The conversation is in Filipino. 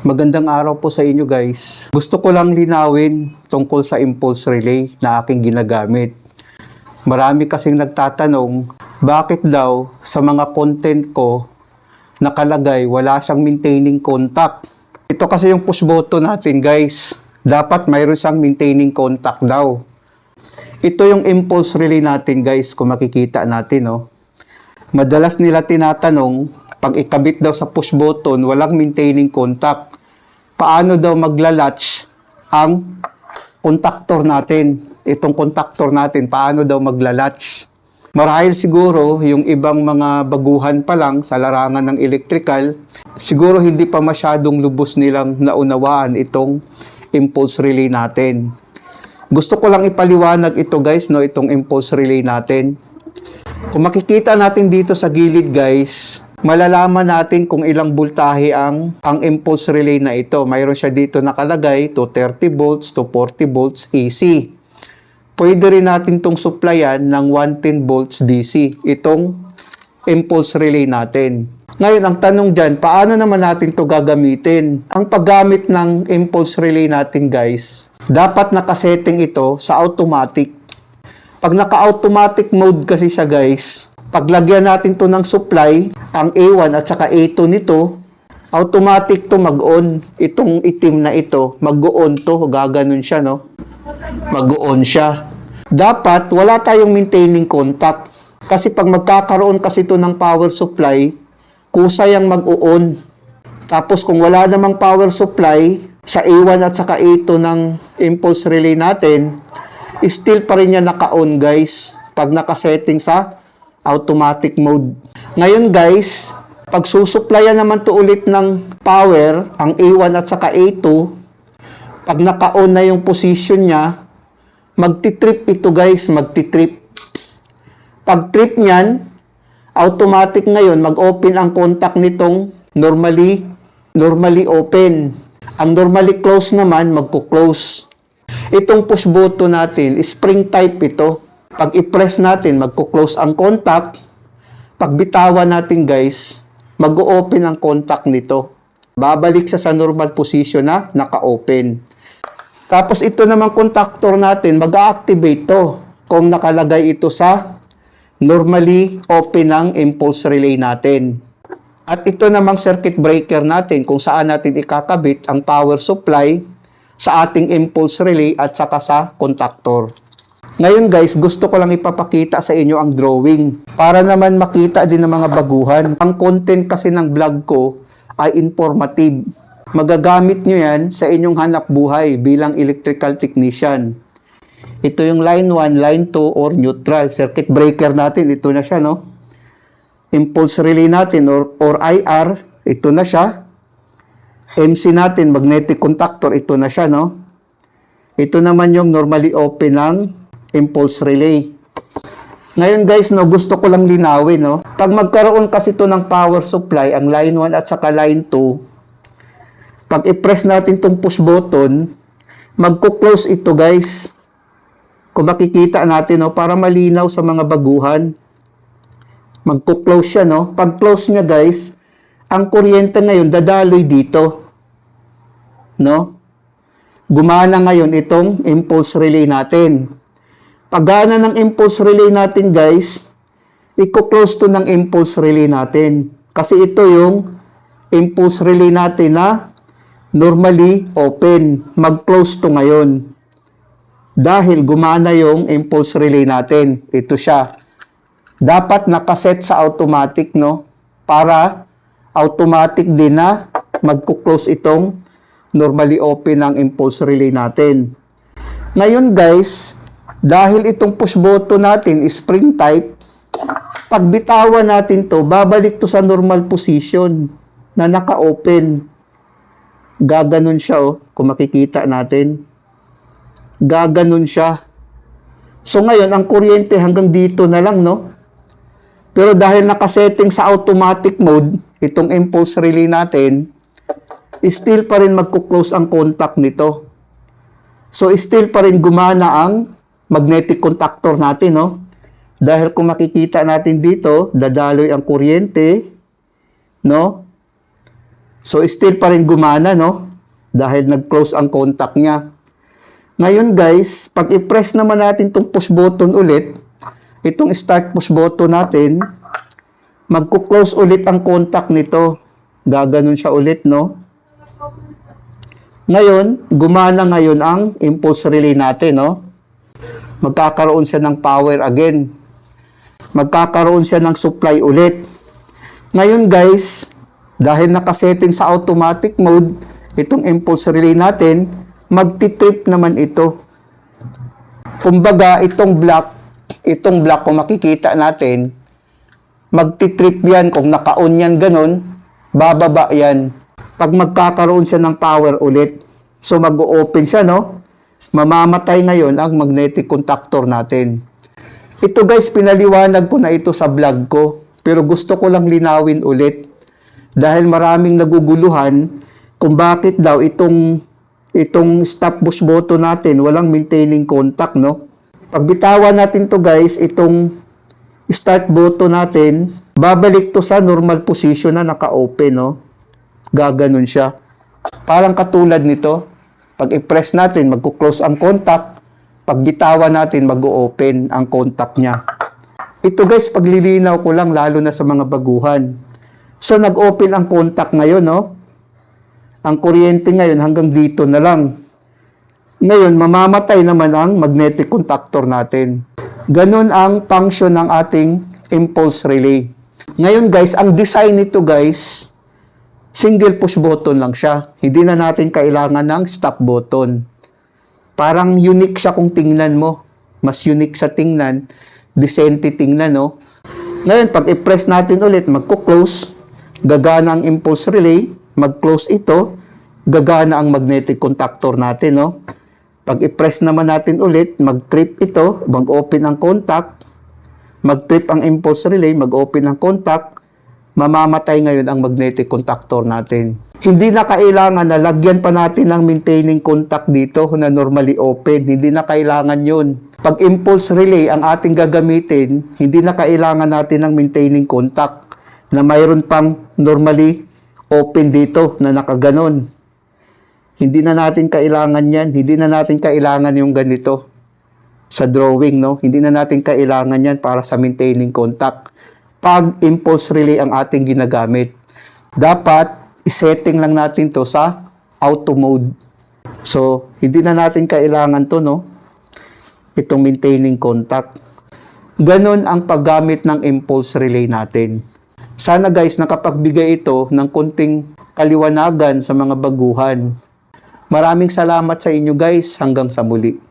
Magandang araw po sa inyo guys. Gusto ko lang linawin tungkol sa impulse relay na aking ginagamit. Marami kasing nagtatanong, bakit daw sa mga content ko nakalagay wala siyang maintaining contact? Ito kasi yung push button natin guys. Dapat mayroon siyang maintaining contact daw. Ito yung impulse relay natin guys kung makikita natin oh. Madalas nila tinatanong, pag ikabit daw sa push button, walang maintaining contact. Paano daw magla-latch ang contactor natin? Itong contactor natin, paano daw magla-latch? Marahil siguro yung ibang mga baguhan pa lang sa larangan ng electrical, siguro hindi pa masyadong lubos nilang naunawaan itong impulse relay natin. Gusto ko lang ipaliwanag ito guys, no, itong impulse relay natin. Kung makikita natin dito sa gilid guys, malalaman natin kung ilang voltahe ang ang impulse relay na ito. Mayroon siya dito nakalagay to 30 volts to 40 volts AC. Pwede rin natin itong supplyan ng 110 volts DC. Itong impulse relay natin. Ngayon, ang tanong dyan, paano naman natin to gagamitin? Ang paggamit ng impulse relay natin guys, dapat nakasetting ito sa automatic. Pag naka-automatic mode kasi siya guys, paglagyan natin to ng supply, ang A1 at saka A2 nito, automatic to mag-on. Itong itim na ito, mag-on to, gaganon siya no. Mag-on siya. Dapat wala tayong maintaining contact. Kasi pag magkakaroon kasi to ng power supply, kusay ang mag-on. Tapos kung wala namang power supply sa A1 at saka A2 ng impulse relay natin, still pa rin yan naka-on guys pag nakasetting sa automatic mode. Ngayon guys, pag susuplayan naman to ulit ng power, ang A1 at saka A2, pag naka-on na yung position niya, magti-trip ito guys, magti-trip. Pag trip niyan, automatic ngayon mag-open ang contact nitong normally normally open. Ang normally close naman magko-close. Itong push button natin, spring type ito. Pag i-press natin, magko-close ang contact. Pag bitawan natin guys, mag-open ang contact nito. Babalik siya sa normal position na naka-open. Tapos ito naman contactor natin, mag-activate to kung nakalagay ito sa normally open ang impulse relay natin. At ito namang circuit breaker natin kung saan natin ikakabit ang power supply sa ating impulse relay at saka sa contactor. Ngayon guys, gusto ko lang ipapakita sa inyo ang drawing para naman makita din ng mga baguhan. Ang content kasi ng vlog ko ay informative. Magagamit nyo yan sa inyong hanap buhay bilang electrical technician. Ito yung line 1, line 2, or neutral. Circuit breaker natin, ito na siya, no? Impulse relay natin, or, or IR, ito na siya. MC natin, magnetic contactor, ito na siya, no? Ito naman yung normally open ng impulse relay. Ngayon guys, no, gusto ko lang linawin, no? Pag magkaroon kasi to ng power supply, ang line 1 at saka line 2, pag i-press natin tong push button, magko-close ito guys. Kung makikita natin, no, para malinaw sa mga baguhan. Magko-close siya, no? Pag close niya guys, ang kuryente ngayon dadaloy dito. No? Gumana ngayon itong impulse relay natin. Pagana ng impulse relay natin guys, i-close to ng impulse relay natin. Kasi ito yung impulse relay natin na normally open. Mag-close to ngayon. Dahil gumana yung impulse relay natin. Ito siya. Dapat nakaset sa automatic, no? Para automatic din na magko-close itong normally open ng impulse relay natin. Ngayon guys, dahil itong push button natin is spring type, pag bitawan natin to, babalik to sa normal position na naka-open. Gaganon siya oh, kung makikita natin. Gaganon siya. So ngayon, ang kuryente hanggang dito na lang, no? Pero dahil nakasetting sa automatic mode, itong impulse relay natin, still pa rin magkuklose ang contact nito. So, still pa rin gumana ang magnetic contactor natin, no? Dahil kung makikita natin dito, dadaloy ang kuryente, no? So, still pa rin gumana, no? Dahil nag-close ang contact niya. Ngayon, guys, pag i-press naman natin itong push button ulit, itong start push button natin, magko-close ulit ang contact nito. Gaganon siya ulit, no? Ngayon, gumana ngayon ang impulse relay natin, no? Magkakaroon siya ng power again. Magkakaroon siya ng supply ulit. Ngayon, guys, dahil nakasetting sa automatic mode, itong impulse relay natin, magti-trip naman ito. Kumbaga, itong block, itong block kung makikita natin, magti-trip yan kung naka-on yan ganun, bababa yan. Pag magkakaroon siya ng power ulit, so mag-open siya, no? Mamamatay ngayon ang magnetic contactor natin. Ito guys, pinaliwanag ko na ito sa vlog ko, pero gusto ko lang linawin ulit dahil maraming naguguluhan kung bakit daw itong itong stop push button natin walang maintaining contact, no? Pag bitawan natin to guys, itong start button natin, babalik to sa normal position na naka-open, no? Gaganon siya. Parang katulad nito, pag i-press natin, magko-close ang contact, pag bitawan natin, mag-open ang contact niya. Ito guys, paglilinaw ko lang, lalo na sa mga baguhan. So, nag-open ang contact ngayon, no? Ang kuryente ngayon hanggang dito na lang. Ngayon, mamamatay naman ang magnetic contactor natin. Ganon ang function ng ating impulse relay. Ngayon guys, ang design nito guys, single push button lang siya. Hindi na natin kailangan ng stop button. Parang unique siya kung tingnan mo. Mas unique sa tingnan. Decente tingnan, no? Ngayon, pag i-press natin ulit, magko-close, gagana ang impulse relay, mag-close ito, gagana ang magnetic contactor natin, no? Pag i-press naman natin ulit, mag-trip ito, mag-open ang contact, mag-trip ang impulse relay, mag-open ang contact, mamamatay ngayon ang magnetic contactor natin. Hindi na kailangan na lagyan pa natin ng maintaining contact dito na normally open. Hindi na kailangan yun. Pag impulse relay ang ating gagamitin, hindi na kailangan natin ng maintaining contact na mayroon pang normally open dito na nakaganon. Hindi na natin kailangan yan. Hindi na natin kailangan yung ganito sa drawing, no? Hindi na natin kailangan yan para sa maintaining contact. Pag impulse relay ang ating ginagamit, dapat isetting lang natin to sa auto mode. So, hindi na natin kailangan to, no? Itong maintaining contact. Ganon ang paggamit ng impulse relay natin. Sana guys, nakapagbigay ito ng konting kaliwanagan sa mga baguhan. Maraming salamat sa inyo guys. Hanggang sa muli.